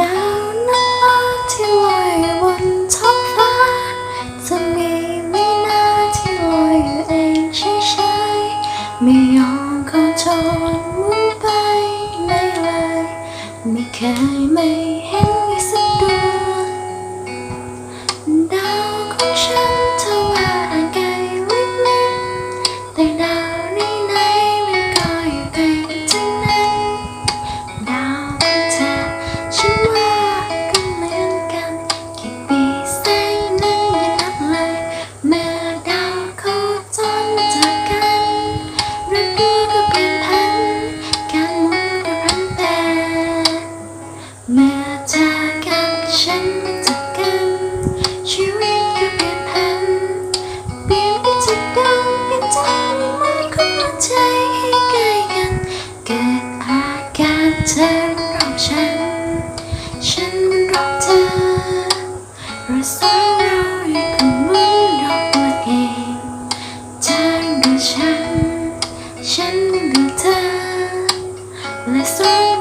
ดาวน้อยที่ลอยบนท้องฟ้า จะมีไม่นาที่ลอยอยู่เองใช่ใช่ไม่ยอมขอจนมุ่งไปไม่เลย ไม่เคยไม่เห็น ฉันเลือกเธอและสอ